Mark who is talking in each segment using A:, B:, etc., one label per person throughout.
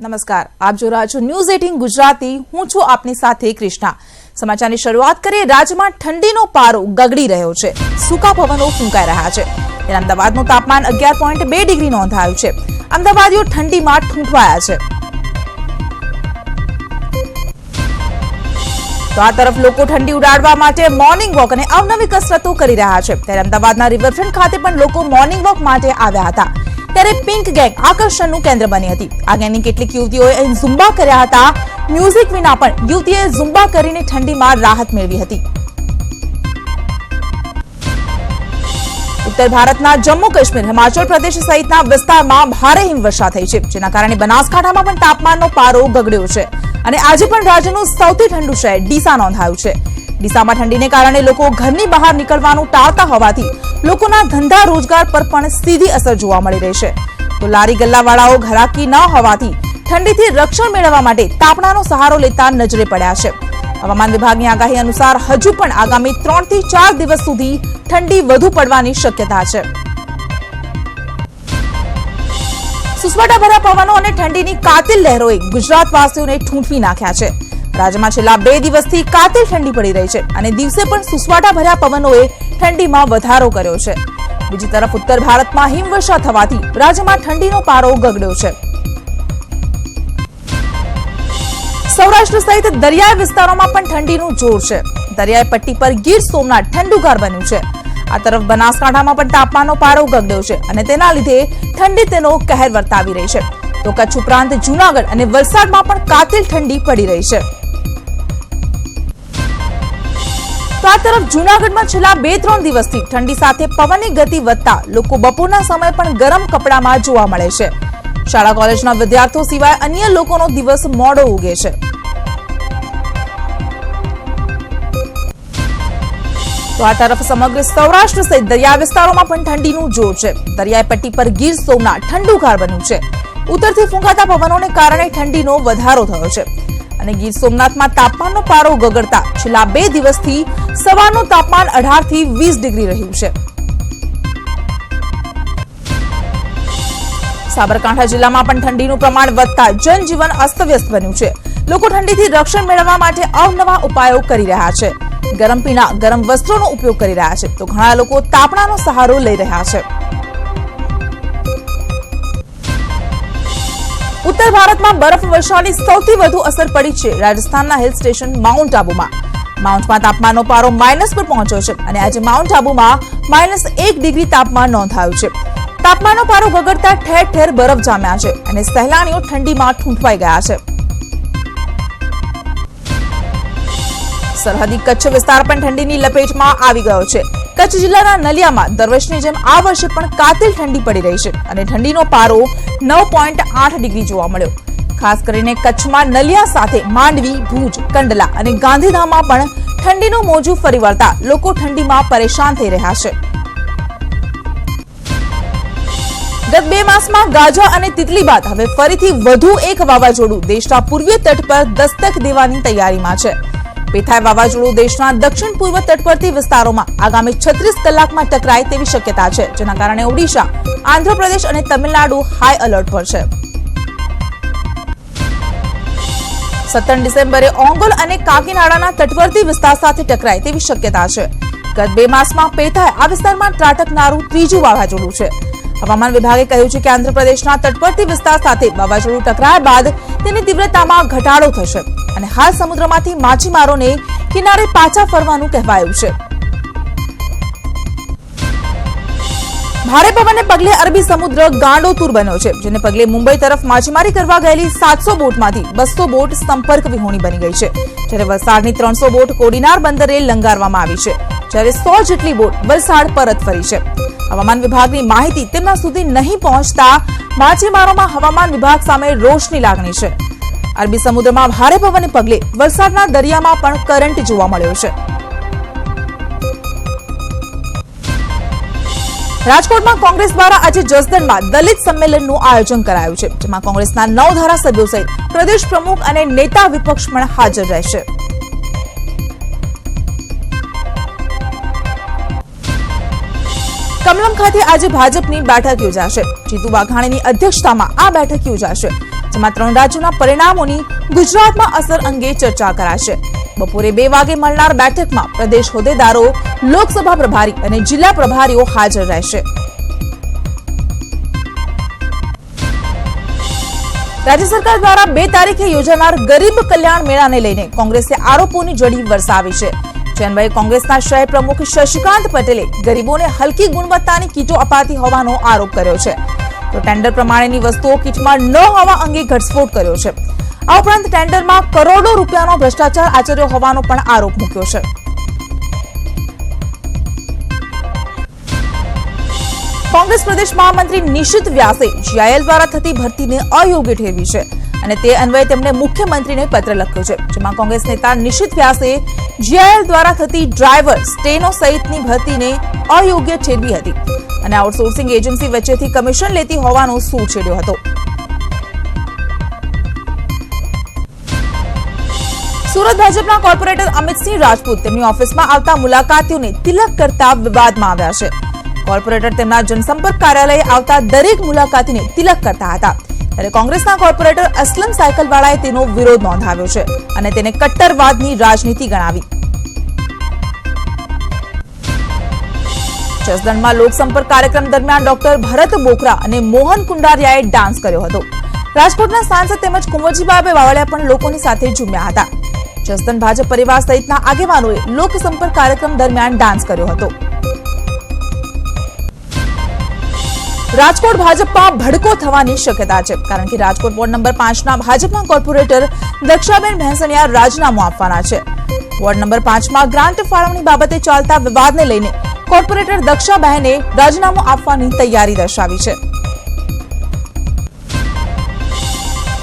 A: નમસ્કાર. આપ જો છો ન્યૂઝ એટીન ગુજરાતી. હું છું આપની સાથે કૃષ્ણા સમાચારની શરૂઆત કરીએ. રાજ્યમાં ઠંડીનો પારો ગગડી રહ્યો છે. સૂકા પવનો ફૂંકાઈ રહ્યા છે. અમદાવાદનું તાપમાન અગિયાર પોઈન્ટ બે ડિગ્રી નોંધાયું છે. અમદાવાદીઓ ઠંડીમાં ઠૂંઠવાયા છે. તો આ તરફ લોકો ઠંડી ઉડાડવા માટે મોર્નિંગ વોક અને અવનવી કસરતો કરી રહ્યા છે. ત્યારે અમદાવાદના રિવરફ્રન્ટ ખાતે પણ લોકો મોર્નિંગ વોક માટે આવ્યા હતા. ત્યારે પિંક ગેંગ આકર્ષણનું કેન્દ્ર બની હતી. આ ગેંગની કેટલીક યુવતીઓએ ઝુંબા કર્યા હતા. મ્યુઝિક વિના પણ યુવતીએ ઝુંબા કરીને ઠંડીમાં રાહત મેળવી હતી. ઉત્તર ભારતના જમ્મુ કાશ્મીર, હિમાચલ પ્રદેશ સહિતના વિસ્તારમાં ભારે હિમવર્ષા થઈ છે, જેના કારણે બનાસકાંઠામાં પણ તાપમાનનો પારો ગગડ્યો છે અને આજે પણ રાજ્યનું સૌથી ઠંડુ શહેર ડીસા નોંધાયું છે. ડીસામાં ઠંડીને કારણે લોકો ઘરની બહાર નીકળવાનું ટાળતા હોવાથી લોકોના ધંધા રોજગાર પર પણ સીધી અસર જોવા મળી રહી છે. તો લારી ગલ્લાવાળાઓ ઘરાકી ન હોવાથી ઠંડીથી રક્ષણ મેળવવા માટે તાપણાનો સહારો લેતા નજરે પડ્યા છે. હવામાન વિભાગની આગાહી અનુસાર હજુ પણ આગામી ત્રણથી ચાર દિવસ સુધી ઠંડી વધુ પડવાની શક્યતા છે. સુસવાટા ભર્યા પવનો અને ઠંડીની કાતિલ લહેરોએ ગુજરાતવાસીઓને ઠૂંઠવી નાખ્યા છે. રાજ્યમાં છેલ્લા બે દિવસથી કાતિલ ઠંડી પડી રહી છે અને દિવસે પણ સુસવાટા ભર્યા પવનોએ ઠંડીમાં વધારો કર્યો છે. બીજી તરફ ઉત્તર ભારતમાં હિમવર્ષા થવાથી રાજ્યમાં ઠંડીનો પારો ગગડ્યો છે. સૌરાષ્ટ્ર સહિત દરિયાઈ વિસ્તારોમાં પણ ઠંડીનું જોર છે. દરિયાઈ પટ્ટી પર ગીર સોમનાથ ઠંડુગાર બન્યું છે. આ તરફ બનાસકાંઠામાં પણ તાપમાનનો પારો ગગડ્યો છે અને તેના લીધે ઠંડી તેનો કહેર વર્તાવી રહી છે. તો કચ્છ ઉપરાંત જૂનાગઢ અને વલસાડમાં પણ કાતિલ ઠંડી પડી રહી છે. તો તરફ જૂનાગઢમાં છેલ્લા બે ત્રણ દિવસથી ઠંડી સાથે પવનની ગતિ વધતા લોકો બપોરના સમય પણ ગરમ કપડામાં જોવા મળે છે. શાળા કોલેજના વિદ્યાર્થીઓ સિવાય અન્ય લોકોનો દિવસ મોડો ઉગે છે. તો આ તરફ સમગ્ર સૌરાષ્ટ્ર સહિત દરિયા વિસ્તારોમાં પણ ઠંડીનું જોર છે. દરિયાઈ પટ્ટી પર ગીર સોમનાથ ઠંડુગાર બન્યું છે. ઉત્તરથી ફૂંકાતા પવનોને કારણે ઠંડીનો વધારો થયો છે. અને ગીર સોમનાથમાં તાપમાનનો પારો ગગડતા છેલ્લા બે દિવસથી સવારનું તાપમાન અઢારથી વીસ ડિગ્રી રહ્યું છે. સાબરકાંઠા જિલ્લામાં પણ ઠંડીનું પ્રમાણ વધતા જનજીવન અસ્તવ્યસ્ત બન્યું છે. લોકો ઠંડીથી રક્ષણ મેળવવા માટે અવનવા ઉપાયો કરી રહ્યા છે. ગરમ પીણા, ગરમ વસ્ત્રોનો ઉપયોગ કરી રહ્યા છે. તો ઘણા લોકો તાપણાનો સહારો લઈ રહ્યા છે. ઉત્તર ભારતમાં બરફ વર્ષાની સૌથી વધુ અસર પડી છે. રાજસ્થાનના હિલ સ્ટેશન માઉન્ટ આબુમાં. માઉન્ટમાં તાપમાનનો પારો માઇનસ પર પહોંચ્યો છે અને આજે માઉન્ટ આબુમાં માઇનસ એક ડિગ્રી તાપમાન નોંધાયું છે. તાપમાનનો પારો ગગડતા ઠેર ઠેર બરફ જામ્યા છે અને સહેલાણીઓ ઠંડીમાં ઠૂંઠવાઈ ગયા છે. સરહદી કચ્છ વિસ્તાર પણ ઠંડીની લપેટમાં આવી ગયો છે. કચ્છ જિલ્લાના નલિયામાં દર વર્ષની જેમ આ વર્ષે પણ કાતિલ ઠંડી પડી રહી છે અને ઠંડીનો પારો નવ પોઈન્ટ આઠ ડિગ્રી જોવા મળ્યો. ખાસ કરીને કચ્છમાં નલિયા સાથે માંડવી, ભુજ, કંડલા અને ગાંધીધામમાં પણ ઠંડીનું મોજું ફરી વળતા લોકો ઠંડીમાં પરેશાન થઈ રહ્યા છે. ગત બે માસમાં ગાજા અને તિતલી બાદ હવે ફરીથી વધુ એક વાવાઝોડું દેશના પૂર્વીય તટ પર દસ્તક દેવાની તૈયારીમાં છે. પેથાય વાવાઝોડું દેશના દક્ષિણ પૂર્વ તટવર્તી વિસ્તારોમાં આગામી છત્રીસ કલાકમાં ટકરાય તેવી શક્યતા છે, જેના કારણે ઓડિશા, આંધ્રપ્રદેશ અને તમિલનાડુ હાઈ એલર્ટ પર છે. સત્તર ડિસેમ્બરે ઓંગોલ અને કાકીનાડાના તટવર્તી વિસ્તાર સાથે ટકરાય તેવી શક્યતા છે. ગત બે માસમાં પેથાય આ વિસ્તારમાં ત્રાટકનારું ત્રીજું વાવાઝોડું છે. હવામાન વિભાગે કહ્યું છે કે આંધ્રપ્રદેશના તટવર્તી વિસ્તાર સાથે વાવાઝોડું ટકરાયા બાદ તેની તીવ્રતામાં ઘટાડો થશે. અને હાલ સમુદ્રમાંથી માછીમારોને કિનારે પાછા ફરવાનું કહેવાયું છે. ભારે પવનને પગલે અરબી સમુદ્ર ગાંડોતુર બન્યો છે, જેને પગલે મુંબઈ તરફ માછીમારી કરવા ગયેલી સાતસો બોટમાંથી બસો બોટ સંપર્ક વિહોણી બની ગઈ છે, જ્યારે વલસાડની ત્રણસો બોટ કોડીનાર બંદરે લંગારવામાં આવી છે, જ્યારે સો જેટલી બોટ વલસાડ પરત ફરી છે. હવામાન વિભાગની માહિતી તેમના સુધી નહીં પહોંચતા માછીમારોમાં હવામાન વિભાગ સામે રોષની લાગણી છે. અરબી સમુદ્રમાં ભારે પવનને પગલે વલસાડના દરિયામાં પણ કરંટ જોવા મળ્યો છે. રાજકોટમાં કોંગ્રેસ દ્વારા આજે જસદણમાં દલિત સંમેલનનું આયોજન કરાયું છે, જેમાં કોંગ્રેસના નવ ધારાસભ્યો સહિત પ્રદેશ પ્રમુખ અને નેતા વિપક્ષ પણ હાજર રહેશે. કમલમ ખાતે આજે ભાજપની બેઠક યોજાશે. જીતુ વાઘાણીની અધ્યક્ષતામાં આ બેઠક યોજાશે. જેમાં ત્રણ રાજ્યોના પરિણામોની ગુજરાતમાં અસર અંગે ચર્ચા કરાશે. બપોરે બે વાગે મળનાર બેઠકમાં પ્રદેશ હોદ્દેદારો, લોકસભા પ્રભારી અને જિલ્લા પ્રભારીઓ હાજર રહેશે. રાજ્ય સરકાર દ્વારા બે તારીખે યોજાનાર ગરીબ કલ્યાણ મેળાને લઈને કોંગ્રેસે આરોપોની જડી વરસાવી છે. ચેન્નઈ કોંગ્રેસના શહેર પ્રમુખ શશિકાંત પટેલે ગરીબોને હલકી ગુણવત્તાની કીટો અપાતી હોવાનો આરોપ કર્યો છે. તો ટેન્ડર પ્રમાણેની વસ્તુઓ કીટમાં ન હોવા અંગે ઘટસ્ફોટ કર્યો છે. આ ઉપરાંત ટેન્ડરમાં કરોડો રૂપિયાનો ભ્રષ્ટાચાર આચર્યો હોવાનો પણ આરોપ મૂક્યો છે. કોંગ્રેસ પ્રદેશ મહામંત્રી નિશિત વ્યાસે જીઆઈએલ દ્વારા થતી ભરતીને અયોગ્ય ઠેરવી છે અને તે અન્વયે તેમણે મુખ્યમંત્રીને પત્ર લખ્યો છે, જેમાં કોંગ્રેસ નેતા નિશિત વ્યાસે જીઆઈએલ દ્વારા થતી ડ્રાઈવર સ્ટેનો સહિતની ભરતીને અયોગ્ય ઠેરવી હતી. અને આઉટસોર્સિંગ એજન્સી વચ્ચેથી કમિશન લેતી હોવાનો સૂર હતો. સુરત ભાજપના કોર્પોરેટર અમિતસિંહ રાજપૂત તેમની ઓફિસમાં આવતા મુલાકાતીઓને તિલક કરતા વિવાદમાં આવ્યા છે. કોર્પોરેટર તેમના જનસંપર્ક કાર્યાલયે આવતા દરેક મુલાકાતીને તિલક કરતા હતા. ત્યારે કોંગ્રેસના કોર્પોરેટર અસલમ સાયકલવાળાએ તેનો વિરોધ નોંધાવ્યો છે અને તેને કટ્ટરવાદની રાજનીતિ ગણાવી. જસદણમાં લોકસંપર્ક કાર્યક્રમ દરમિયાન ડોક્ટર ભરત બોકરા અને મોહન કુંડારિયાએ ડાન્સ કર્યો હતો. રાજકોટના સાંસદ તેમજ કુંવરજીબાબે વાવળિયા પણ લોકોની સાથે ઝૂમ્યા હતા. જસદણ ભાજપ પરિવાર સહિતના આગેવાનોએ લોકસંપર્ક કાર્યક્રમ દરમિયાન ડાન્સ કર્યો હતો. રાજકોટ ભાજપમાં ભડકો થવાની શક્યતા છે, કારણ કે રાજકોટ વોર્ડ નંબર પાંચના ભાજપના કોર્પોરેટર દક્ષાબેન ભેંસણિયા રાજીનામું આપવાના છે. વોર્ડ નંબર પાંચમાં ગ્રાન્ટ ફાળવણી બાબતે ચાલતા વિવાદને લઈને કોર્પોરેટર દક્ષાબહેને રાજીનામું આપવાની તૈયારી દર્શાવી છે.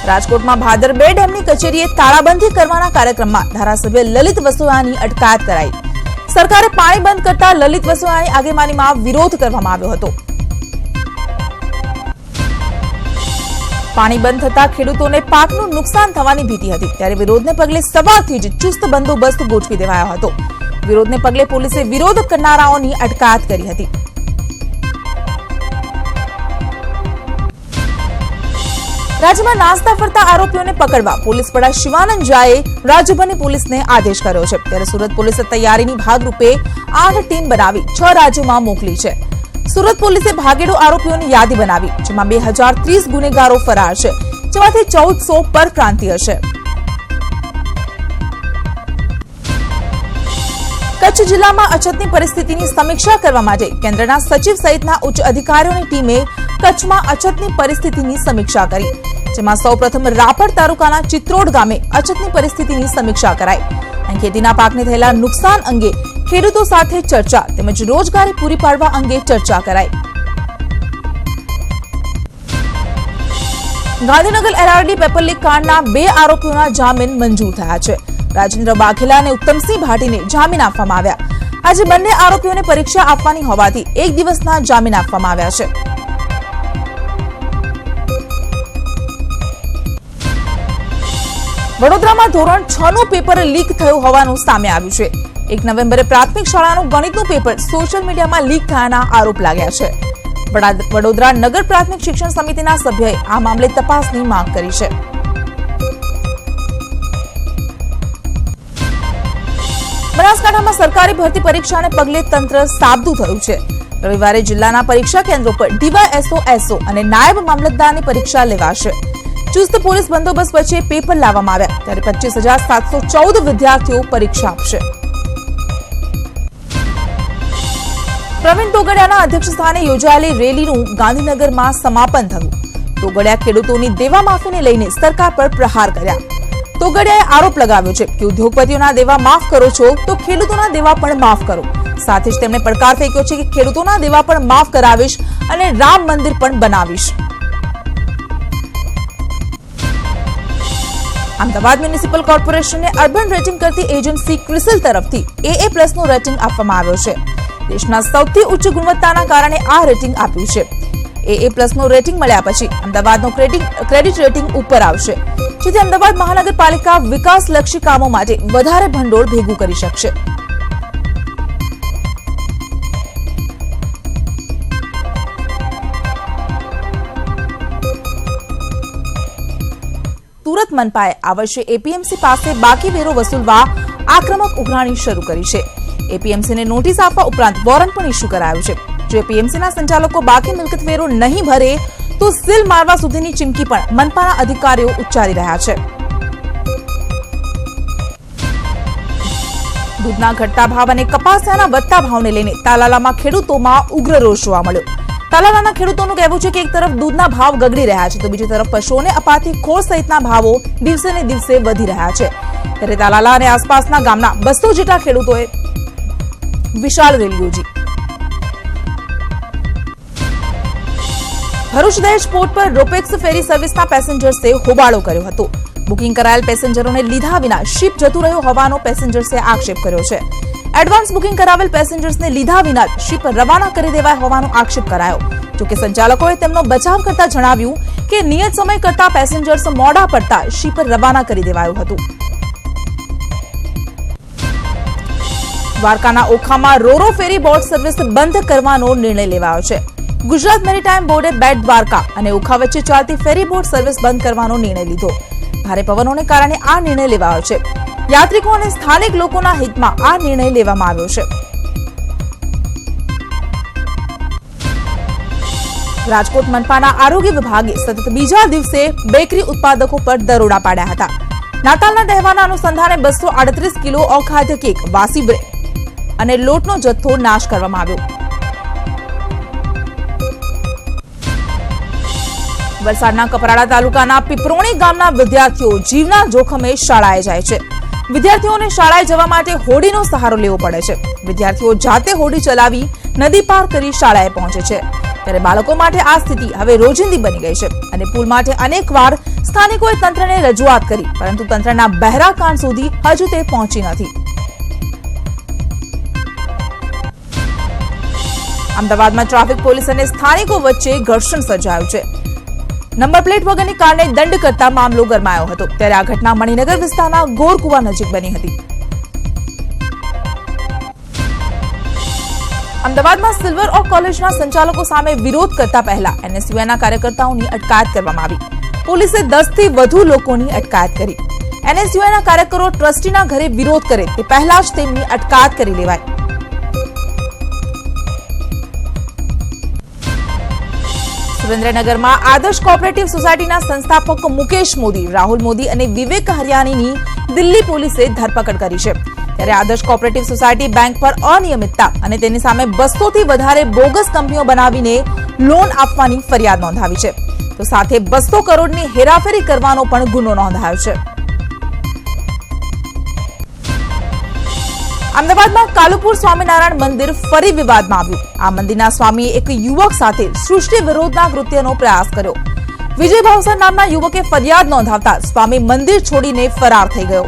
A: રાજકોટમાં ભાદર ડેમની કચેરીએ તાળાબંધી કરવાના કાર્યક્રમમાં ધારાસભ્ય લલિત વસોયાની અટકાયત કરાઈ. સરકારે પાણી બંધ કરતા લલિત વસોયાની આગેવાનીમાં વિરોધ કરવામાં આવ્યો હતો. પાણી બંધ થતા ખેડૂતોને પાકનું નુકસાન થવાની ભીતિ હતી, ત્યારે વિરોધને પગલે સવારથી જ ચુસ્ત બંદોબસ્ત ગોઠવી દેવાયો હતો. વિરોધને પગલે પોલીસે વિરોધ કરનારાઓની અટકાયત કરી હતી. રાજ્યમાં નાસ્તા ફરતા આરોપીઓને પકડવા પોલીસ વડા શિવાનંદ ઝાએ રાજ્યભરની પોલીસને આદેશ કર્યો છે. ત્યારે સુરત પોલીસે તૈયારીની ભાગરૂપે આઠ ટીમ બનાવી છ રાજ્યોમાં મોકલી છે. સુરત પોલીસે ભાગેડુ આરોપીઓની યાદી બનાવી, જેમાં બે ગુનેગારો ફરાર છે, જેમાંથી ચૌદસો પર ક્રાંતિ હશે. કચ્છ જિલ્લામાં અછતની પરિસ્થિતિની સમીક્ષા કરવા માટે કેન્દ્રના સચિવ સહિતના ઉચ્ચ અધિકારીઓની ટીમે કચ્છમાં અછતની પરિસ્થિતિની સમીક્ષા કરી, જેમાં સૌપ્રથમ રાપર તાલુકાના ચિત્રોડ ગામે અછતની પરિસ્થિતિની સમીક્ષા કરાઈ. ખેતીના પાકને થયેલા નુકસાન અંગે ખેડૂતો સાથે ચર્ચા તેમજ રોજગારી પૂરી પાડવા અંગે ચર્ચા કરાઈ. Gandhinagar L R D paper leak કાંડના બે આરોપીઓના જામીન મંજૂર થયા છે. રાજેન્દ્ર વાઘેલા અને ઉત્તમસિંહ ભાટીને જામીન આપવામાં આવ્યા. આજે બંને આરોપીઓને પરીક્ષા આપવાની હોવાથી એક દિવસના જામીન આપવામાં આવ્યા છે. વડોદરામાં ધોરણ છ નું પેપર લીક થયું હોવાનું સામે આવ્યું છે. એક નવેમ્બરે પ્રાથમિક શાળાનું ગણિતનું પેપર સોશિયલ મીડિયામાં લીક થયાના આરોપ લાગ્યા છે. વડોદરા નગર પ્રાથમિક શિક્ષણ સમિતિના સભ્યએ આ મામલે તપાસની માંગ કરી છે. બનાસકાંઠામાં સરકારી ભરતી પરીક્ષાને પગલે તંત્ર સાબદું થયું છે. રવિવારે જિલ્લાના પરીક્ષા કેન્દ્રો પર ડીવાયએસઓ, એસઓ અને નાયબ મામલતદારની પરીક્ષા લેવાશે. ચુસ્ત પોલીસ બંદોબસ્ત વચ્ચે પેપર લાવવામાં આવ્યા, ત્યારે પચીસ હજાર સાતસો ચૌદ વિદ્યાર્થીઓ પરીક્ષા આપશે. પ્રવીણ તોગડિયાના અધ્યક્ષસ્થાને યોજાયેલી રેલીનું ગાંધીનગરમાં સમાપન થયું. તોગડિયા ખેડૂતોની દેવા માફીને લઈને સરકાર પર પ્રહાર કર્યા. તોગડિયાએ આરોપ લગાવ્યો છે કે ઉદ્યોગપતિઓના દેવા માફ કરો છો તો ખેડૂતોના દેવા પણ માફ કરો. સાથે જ તેમણે પડકાર ફેંક્યો છે કે ખેડૂતોના દેવા પણ માફ કરાવીશ અને રામ મંદિર પણ બનાવીશ. અમદાવાદ મ્યુનિસિપલ કોર્પોરેશનને અર્બન રેટિંગ કરતી એજન્સી ક્રિસલ તરફથી એએ પ્લસનું રેટિંગ આપવામાં આવ્યો છે. દેશના સૌથી ઉચ્ચ ગુણવત્તાના કારણે આ રેટિંગ આપ્યું છે. એએ પ્લસનું રેટિંગ મળ્યા પછી અમદાવાદનું ક્રેડિટ રેટિંગ ઉપર આવશે. જેથી અમદાવાદ મહાનગરપાલિકા વિકાસલક્ષી કામો માટે વધારે ભંડોળ ભેગું કરી શકશે. સુરત મનપાએ આ વર્ષે એપીએમસી પાસે બાકી વેરો વસૂલવા આક્રમક ઉઘરાણી શરૂ કરી છે. એપીએમસીને નોટિસ આપવા ઉપરાંત વોરંટ પણ ઇસ્યુ કરાયું છે. જો એપીએમસીના સંચાલકો બાકી મિલકત વેરો નહીં ભરે તો સીલ મારવા સુધીની ચીમકી પણ મનપાના અધિકારીઓ ઉચ્ચારી રહ્યા છે. દૂધના ઘટતા ભાવ અને કપાસિયાના વધતા ભાવને લઈને તાલાલામાં ખેડૂતોમાં ઉગ્ર રોષ જોવા મળ્યો. તાલાલાના ખેડૂતોનું કહેવું છે કે એક તરફ દૂધના ભાવ ગગડી રહ્યા છે તો બીજી તરફ પશુઓને અપાતી ખોળ સહિતના ભાવો દિવસે ને દિવસે વધી રહ્યા છે. ત્યારે તાલાલા અને આસપાસના ગામના બસો જેટલા ખેડૂતોએ વિશાળ રેલી યોજી. ભરૂચ દહેજ પોર્ટ પર રોપેક્સ ફેરી સર્વિસના પેસેન્જર્સે હોબાળો કર્યો હતો. બુકિંગ કરાયેલ પેસેન્જરોને લીધા વિના શિપ જતું રહ્યું હોવાનો પેસેન્જર્સે આક્ષેપ કર્યો છે. એડવાન્સ બુકિંગ કરાવેલ પેસેન્જર્સને લીધા વિના શિપ રવાના કરી દેવાય હોવાનો આક્ષેપ કરાયો. જોકે સંચાલકોએ તેમનો બચાવ કરતા જણાવ્યું કે નિયત સમય કરતા પેસેન્જર્સ મોડા પડતા શિપ રવાના કરી દેવાયું હતું. દ્વારકાના ઓખામાં રોરો ફેરી બોટ સર્વિસ બંધ કરવાનો નિર્ણય લેવાયો છે. ગુજરાત મેરીટાઈમ બોર્ડે બેટ દ્વારકા અને ઓખા વચ્ચે ચાલતી ફેરી બોટ સર્વિસ બંધ કરવાનો નિર્ણય લીધો. ભારે પવનોને કારણે આ નિર્ણય લેવાયો છે. યાત્રિકો અને સ્થાનિક લોકોના હિતમાં આ નિર્ણય લેવામાં આવ્યો છે. રાજકોટ મનપાના આરોગ્ય વિભાગે સતત બીજા દિવસે બેકરી ઉત્પાદકો પર દરોડા પાડ્યા હતા. નાતાલના તહેવારના અનુસંધાને બસો આડત્રીસ કિલો અખાદ્ય કેક વાસી બ્રેડ અને લોટનો જથ્થો નાશ કરવામાં આવ્યો. વલસાડના કપરાડા તાલુકાના પીપરોણી ગામના વિદ્યાર્થીઓ જીવના જોખમે શાળાએ જાય છે. વિદ્યાર્થીઓને શાળાએ જવા માટે હોડીનો સહારો લેવો પડે છે. વિદ્યાર્થીઓ જાતે હોડી ચલાવી નદી પાર કરી શાળાએ પહોંચે છે. ત્યારે બાળકો માટે આ સ્થિતિ હવે રોજિંદી બની ગઈ છે અને પુલ માટે અનેકવાર સ્થાનિકોએ તંત્રને રજૂઆત કરી, પરંતુ તંત્રના બહેરા કાન સુધી હજુ તે પહોંચી નથી. અમદાવાદમાં ટ્રાફિક પોલીસ અને સ્થાનિકો વચ્ચે ઘર્ષણ સર્જાયું છે. નંબર પ્લેટ વગરની કારને દંડ કરતા મામલો ગરમાયો હતો. ત્યારે આ ઘટના મણિનગર વિસ્તારના ગોરકુવા નજીક બની હતી. અમદાવાદમાં સિલ્વર ઓફ કોલેજના સંચાલકો સામે વિરોધ કરતા પહેલા એનએસયુઆઈના કાર્યકર્તાઓની અટકાયત કરવામાં આવી. પોલીસે દસથી વધુ લોકોની અટકાયત કરી. એનએસયુઆઈના કાર્યકરો ટ્રસ્ટીના ઘરે વિરોધ કરે તે પહેલા જ તેમની અટકાયત કરી લેવાઈ સુરેન્દ્રનગરમાં આદર્શ કોઓપરેટિવ સોસાયટીના સંસ્થાપક મુકેશ મોદી, રાહુલ મોદી અને વિવેક હરિયાણીની દિલ્હી પોલીસે ધરપકડ કરી છે. ત્યારે આદર્શ કોઓપરેટિવ સોસાયટી બેંક પર અનિયમિતતા અને તેની સામે બસોથી વધારે બોગસ કંપનીઓ બનાવીને લોન આપવાની ફરિયાદ નોંધાવી છે. તો સાથે બસો કરોડની હેરાફેરી કરવાનો પણ ગુનો નોંધાયો છે. અમદાવાદમાં કાલુપુર સ્વામિનારાયણ મંદિર ફરી વિવાદમાં આવ્યું. આ મંદિરના સ્વામીએ એક યુવક સાથે સૃષ્ટિ વિરોધના કૃત્યનો પ્રયાસ કર્યો. વિજય ભાવસર નામના યુવકે ફરિયાદ નોંધાવતા સ્વામી મંદિર છોડીને ફરાર થઈ ગયો.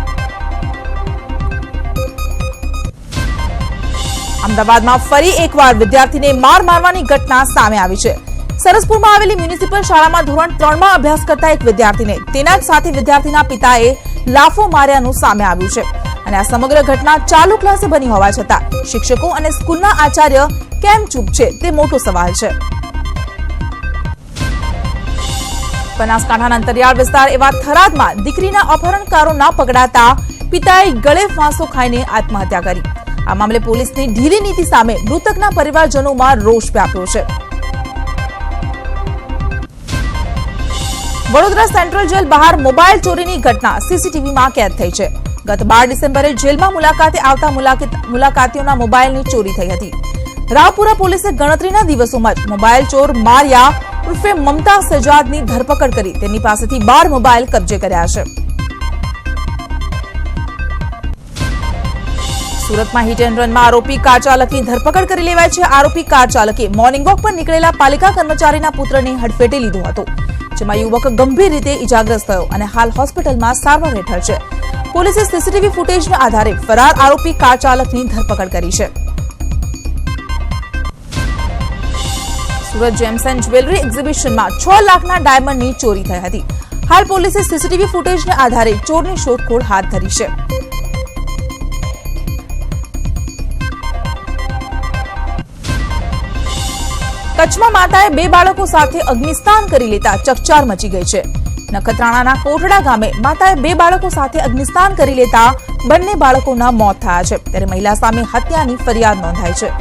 A: અમદાવાદમાં ફરી એકવાર વિદ્યાર્થીને માર મારવાની ઘટના સામે આવી છે. સરસપુરમાં આવેલી મ્યુનિસિપલ શાળામાં ધોરણ ત્રણમાં અભ્યાસ કરતા એક વિદ્યાર્થીને તેના જ સાથે વિદ્યાર્થીના પિતાએ લાફો માર્યાનું સામે આવ્યું છે. અને આ સમગ્ર ઘટના ચાલુ ક્લાસે બની હોવા છતાં શિક્ષકો અને સ્કૂલના આચાર્ય કેમ ચૂપ છે તે મોટો સવાલ છે. બનાસકાંઠાના અંતરિયાળ વિસ્તાર એવા થરાદમાં દીકરીના અપહરણકારો ના પકડાતા પિતાએ ગળે ફાંસો ખાઈને આત્મહત્યા કરી. આ મામલે પોલીસની ઢીલી નીતિ સામે મૃતકના પરિવારજનોમાં રોષ વ્યાપ્યો છે. વડોદરા સેન્ટ્રલ જેલ બહાર મોબાઈલ ચોરીની ઘટના સીસીટીવીમાં કેદ થઈ છે. ગત બાર ડિસેમ્બરે જેલમાં મુલાકાતે આવતા મુલાકાતીઓના મોબાઈલની ચોરી થઈ હતી. રાવપુરા પોલીસે ગણતરીના દિવસોમાં મોબાઈલ ચોર મારિયા ઉર્ફે મમતા સજાદની ધરપકડ કરી તેની પાસેથી બાર મોબાઈલ કબજે કર્યા છે. સુરતમાં હિટ એન્ડ રનમાં આરોપી કાર ચાલકની ધરપકડ કરી લેવાય છે. આરોપી કાર ચાલકે મોર્નિંગ વોક પર નીકળેલા પાલિકા કર્મચારીના પુત્રને હડફેટે લીધો હતો, જેમાં યુવક ગંભીર રીતે ઇજાગ્રસ્ત થયો અને હાલ હોસ્પિટલમાં સારવાર હેઠળ છે. પોલીસે સીસીટીવી ફૂટેજના આધારે ફરાર આરોપી કાર ચાલકની ધરપકડ કરી છે. સુરત જેમ્સ જ્વેલરી એક્ઝિબિશનમાં છ લાખના ડાયમંડની ચોરી થઈ હતી. હાલ પોલીસે સીસીટીવી ફૂટેજના આધારે ચોરની શોધખોળ હાથ ધરી છે. કચ્છમાં માતાએ બે બાળકો સાથે અગ્નિસ્નાન કરી લેતા ચકચાર મચી ગઈ છે. નખત્રાણાના કોટડા ગામે માતાએ બે બાળકો સાથે અગ્નિસ્નાન કરી લેતા બંને બાળકોના મોત થયા છે. ત્યારે મહિલા સામે હત્યાની ફરિયાદ નોંધાઈ છે.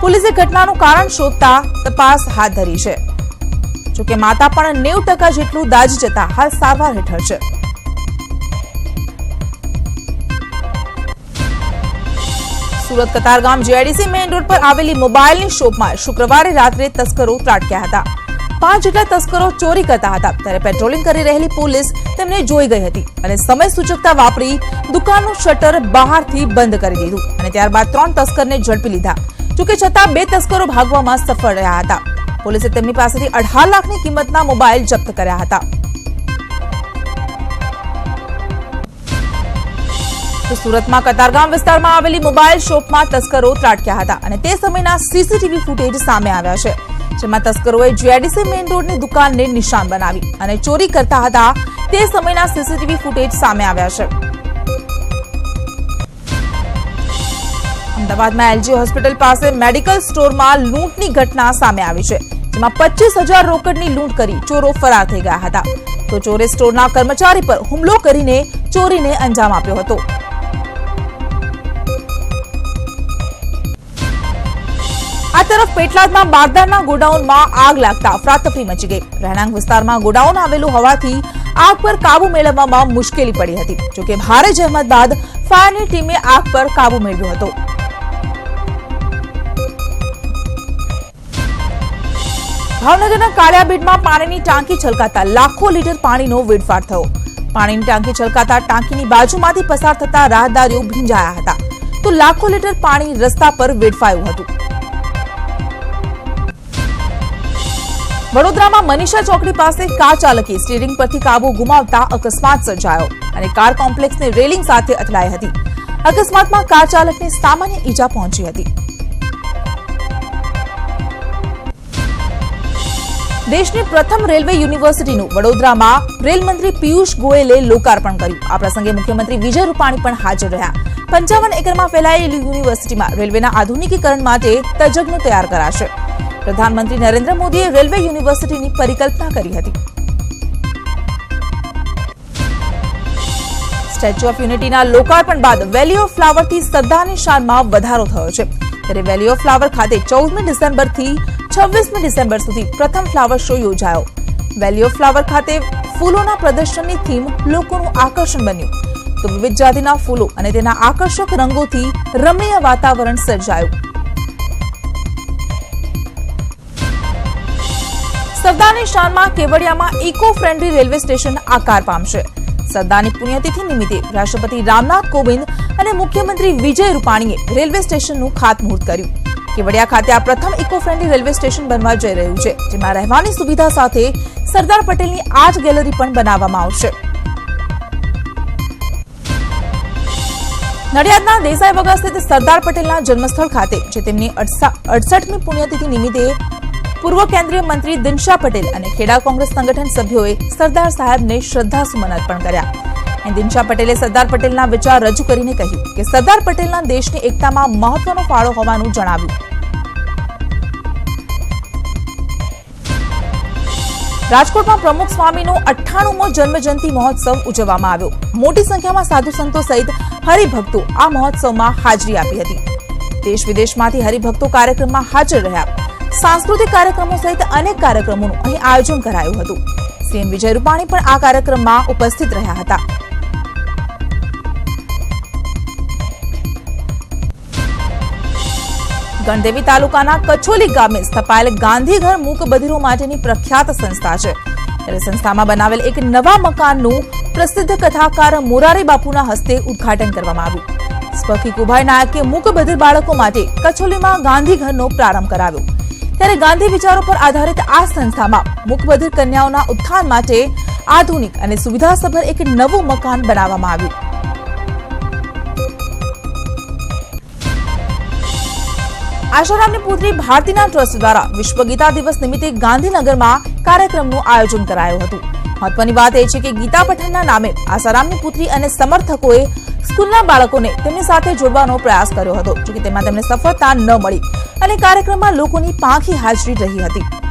A: પોલીસે ઘટનાનું કારણ શોધતા તપાસ હાથ ધરી છે. જોકે માતા પણ નેવું ટકા જેટલું દાજ જતા હાલ સારવાર હેઠળ છે. Surat Katargam G I D C main road પર આવેલી મોબાઈલની શોપમાં શુક્રવારે રાત્રે તસ્કરો ત્રાટક્યા હતા. પાંચ જેટલા તસ્કરો ચોરી કરતા હતા. ત્યારે પેટ્રોલિંગ કરી રહેલી પોલીસ તેમને જોઈ ગઈ હતી અને સમય સૂચકતા વાપરી દુકાનનું શટર બહારથી બંધ કરી દીધું અને ત્યારબાદ ત્રણ તસ્કરને ઝડપી લીધા. જોકે છતાં બે તસ્કરો ભાગવામાં સફળ રહ્યા હતા. પોલીસે તેમની પાસેથી અઢાર લાખની કિંમતના મોબાઈલ જપ્ત કર્યા હતા. સુરતમાં કતારગામ વિસ્તારમાં આવેલી મોબાઈલ શોપમાં તસ્કરો ત્રાટક્યા હતા અને તે સમયના સીસીટીવી ફૂટેજ સામે આવ્યા છે. જેમાં તસ્કરોએ જીઆઈડીસી મેઇન રોડની દુકાનને નિશાન બનાવી અને ચોરી કરતા હતા તે સમયના સીસીટીવી ફૂટેજ સામે આવ્યા છે. અમદાવાદમાં એલજી હોસ્પિટલ પાસે મેડિકલ સ્ટોરમાં લૂંટની ઘટના સામે આવી છે, જેમાં પચીસ હજાર રોકડની લૂંટ કરી ચોરો ફરાર થઈ ગયા હતા. તો ચોરે સ્ટોરના કર્મચારી પર હુમલો કરીને ચોરીને અંજામ આપ્યો હતો. આ તરફ પેટલાદમાં બારદાના ગોડાઉનમાં આગ લાગતા અફરાતફરી મચી ગઈ. રહેણાંક વિસ્તારમાં ગોડાઉન આવેલું હોવાથી આગ પર કાબુ મેળવવામાં મુશ્કેલી પડી હતી. જોકે ભારે જહેમત બાદ ફાયરની ટીમે આગ પર કાબુ મેળવ્યો હતો. ભાવનગરના કાળિયાબીડમાં પાણીની ટાંકી છલકાતા લાખો લીટર પાણીનો વેડફાટ થયો. પાણીની ટાંકી છલકાતા ટાંકીની બાજુમાંથી પસાર થતા રાહદારીઓ ભીંજાયા હતા. તો લાખો લીટર પાણી રસ્તા પર વેડફાયું હતું. વડોદરામાં મનીષા ચોકડી પાસે કાર ચાલકે સ્ટીરિંગ પરથી કાબુ ગુમાવતા અકસ્માત સર્જાયો અને કાર કોમ્પ્લેક્સની રેલિંગ સાથે અથડાઈ હતી. અકસ્માતમાં કાર ચાલકને સામાન્ય ઈજા પહોંચી હતી. દેશની પ્રથમ રેલવે યુનિવર્સિટીનું વડોદરામાં રેલ મંત્રી પિયુષ ગોયલે લોકાર્પણ કર્યું. આ પ્રસંગે મુખ્યમંત્રી વિજય રૂપાણી પણ હાજર રહ્યા. પંચાવન એકરમાં ફેલાયેલી યુનિવર્સિટીમાં રેલવેના આધુનિકીકરણ માટે તજજ્ઞો તૈયાર કરાશે. પ્રધાનમંત્રી નરેન્દ્ર મોદીએ રેલવે યુનિવર્સિટીની પરિકલ્પના કરી હતી. સ્ટેચ્યુ ઓફ યુનિટીના લોકાર્પણ બાદ વેલી ઓફ ફ્લાવરથી શ્રદ્ધાની શાનમાં વધારો થયો છે. ત્યારે વેલી ઓફ ફ્લાવર ખાતે ચૌદમી ડિસેમ્બરથી છવ્વીસમી ડિસેમ્બર સુધી પ્રથમ ફ્લાવર શો યોજાયો. વેલી ઓફ ફ્લાવર ખાતે ફૂલોના પ્રદર્શનની થીમ લોકોનું આકર્ષણ બન્યું. તો વિવિધ જાતિના ફૂલો અને તેના આકર્ષક રંગોથી રમણીય વાતાવરણ સર્જાયું. સરદારની શાનમાં કેવડિયામાં ઇકો ફ્રેન્ડલી રેલવે સ્ટેશન આકાર પામશે. સરદારની પુણ્યતિથિ નિમિત્તે રાષ્ટ્રપતિ રામનાથ કોવિંદ અને મુખ્યમંત્રી વિજય રૂપાણીએ રેલવે સ્ટેશનનું ખાતમુહૂર્ત કર્યું. કેવડિયા ખાતે આ પ્રથમ ઇકો ફ્રેન્ડલી રેલવે સ્ટેશન બનવા જઈ રહ્યું છે, જેમાં રહેવાની સુવિધા સાથે સરદાર પટેલની આર્ટ ગેલેરી પણ બનાવવામાં આવશે. નડિયાદના દેસાઈ વગર સ્થિત સરદાર પટેલના જન્મસ્થળ ખાતે, જે તેમની અડસઠમી પુણ્યતિથિ નિમિત્તે પૂર્વ કેન્દ્રીય મંત્રી દિનશા પટેલ અને ખેડા કોંગ્રેસ સંગઠન સભ્યોએ સરદાર સાહેબને શ્રદ્ધાસુમન અર્પણ કર્યા. દિનશા પટેલે સરદાર પટેલના વિચાર રજૂ કરીને કહ્યું કે સરદાર પટેલના દેશની એકતામાં મહત્વનો ફાળો હોવાનું જણાવ્યું. રાજકોટમાં પ્રમુખ સ્વામીનો અઠ્ઠાણુંમો જન્મજયંતિ મહોત્સવ ઉજવવામાં આવ્યો. મોટી સંખ્યામાં સાધુ સંતો સહિત હરિભક્તો આ મહોત્સવમાં હાજરી આપી હતી. દેશ વિદેશમાંથી હરિભક્તો કાર્યક્રમમાં હાજર રહ્યા. સાંસ્કૃતિક કાર્યક્રમો સહિત અનેક કાર્યક્રમોનું અહીં આયોજન કરાયું હતું. સીએમ વિજય રૂપાણી પણ આ કાર્યક્રમમાં ઉપસ્થિત રહ્યા હતા. ગણદેવી તાલુકાના કચોલી ગામે સ્થપાયેલ ગાંધીઘર મૂક બધિરો માટેની પ્રખ્યાત સંસ્થા છે. ત્યારે સંસ્થામાં બનાવેલ એક નવા મકાનનું પ્રસિદ્ધ કથાકાર મોરારી બાપુના હસ્તે ઉદ્ઘાટન કરવામાં આવ્યું. સ્પકી કુભાઈ નાયકે મૂક બધિર બાળકો માટે કચોલીમાં ગાંધીઘરનો પ્રારંભ કરાવ્યો. ત્યારે ગાંધી વિચારો પર આધારિત આ સંસ્થામાં મુખબધિર કન્યાઓના ઉત્થાન માટે આધુનિક અને સુવિધાસભર એક નવું મકાન બનાવવામાં આવ્યું. આશારામની પુત્રી ભારતીના ટ્રસ્ટ દ્વારા વિશ્વ ગીતા દિવસ નિમિત્તે ગાંધીનગરમાં કાર્યક્રમનું આયોજન કરાયું હતું. મહત્વની વાત એ છે કે ગીતા પઠનના નામે આસારામની પુત્રી અને સમર્થકોએ સ્કૂલના બાળકોને તેમની સાથે જોડવાનો પ્રયાસ કર્યો હતો, જોકે તેમાં તેમને સફળતા ન મળી. અને કાર્યક્રમમાં લોકોની પાંખી હાજરી રહી હતી.